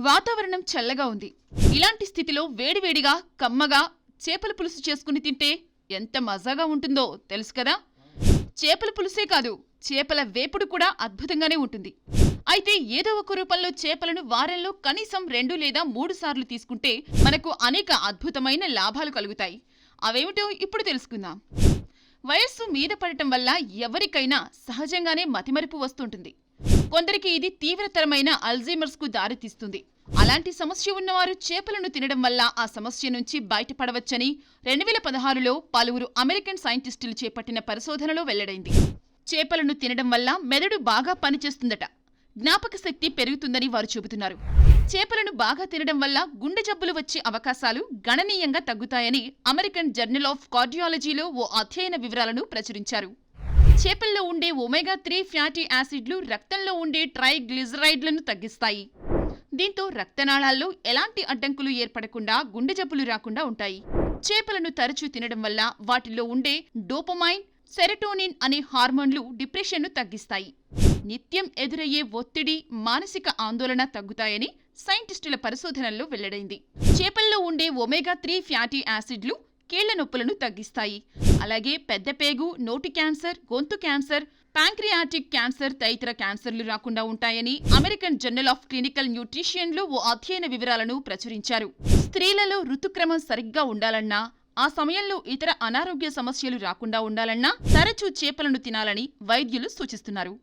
వాతావరణం చల్లగా ఉంది. ఇలాంటి స్థితిలో వేడివేడిగా కమ్మగా చేపల పులుసు చేసుకుని తింటే ఎంత మజాగా ఉంటుందో తెలుసు కదా? చేపల పులుసే కాదు చేపల వేపుడు కూడా అద్భుతంగానే ఉంటుంది. అయితే ఏదో ఒక రూపంలో చేపలను వారంలో కనీసం రెండు లేదా మూడు సార్లు తీసుకుంటే మనకు అనేక అద్భుతమైన లాభాలు కలుగుతాయి. అవేమిటో ఇప్పుడు తెలుసుకుందాం. వయస్సు మీద పడటం వల్ల ఎవరికైనా సహజంగానే మతిమరుపు వస్తుంటుంది. కొందరికి ఇది తీవ్రతరమైన అల్జీమర్స్కు దారితీస్తుంది. అలాంటి సమస్య ఉన్నవారు చేపలను తినడం వల్ల ఆ సమస్య నుంచి బయటపడవచ్చని రెండు వేల పదహారులో పలువురు అమెరికన్ సైంటిస్టులు చేపట్టిన పరిశోధనలో వెల్లడైంది. చేపలను తినడం వల్ల మెదడు బాగా పనిచేస్తుందట. జ్ఞాపక శక్తి పెరుగుతుందని వారు చెబుతున్నారు. చేపలను బాగా తినడం వల్ల గుండె జబ్బులు వచ్చే అవకాశాలు గణనీయంగా తగ్గుతాయని అమెరికన్ జర్నల్ ఆఫ్ కార్డియాలజీలో ఓ అధ్యయన వివరాలను ప్రచురించారు. చేపల్లో ఉండే ఒమేగా త్రీ ఫ్యాటీ యాసిడ్లు రక్తంలో ఉండే ట్రైగ్లిజరైడ్లను తగ్గిస్తాయి. దీంతో రక్తనాళాల్లో ఎలాంటి అడ్డంకులు ఏర్పడకుండా గుండె జబ్బులు రాకుండా ఉంటాయి. చేపలను తరచూ తినడం వల్ల వాటిలో ఉండే డోపమైన్ సెరటోనిన్ అనే హార్మోన్లు డిప్రెషన్ను తగ్గిస్తాయి. నిత్యం ఎదురయ్యే ఒత్తిడి మానసిక ఆందోళన తగ్గుతాయని సైంటిస్టుల పరిశోధనల్లో వెల్లడైంది. చేపల్లో ఉండే ఒమేగా త్రీ ఫ్యాటీ యాసిడ్లు కీళ్ళ నొప్పులను తగ్గిస్తాయి. అలాగే పెద్ద పేగు నోటి క్యాన్సర్ గొంతు క్యాన్సర్ ప్యాంక్రియాటిక్ క్యాన్సర్ తదితర క్యాన్సర్లు రాకుండా ఉంటాయని అమెరికన్ జర్నల్ ఆఫ్ క్లినికల్ న్యూట్రిషియన్లు ఓ అధ్యయన వివరాలను ప్రచురించారు. స్త్రీలలో ఋతుక్రమం సరిగ్గా ఉండాలన్నా ఆ సమయంలో ఇతర అనారోగ్య సమస్యలు రాకుండా ఉండాలన్నా తరచూ చేపలను తినాలని వైద్యులు సూచిస్తున్నారు.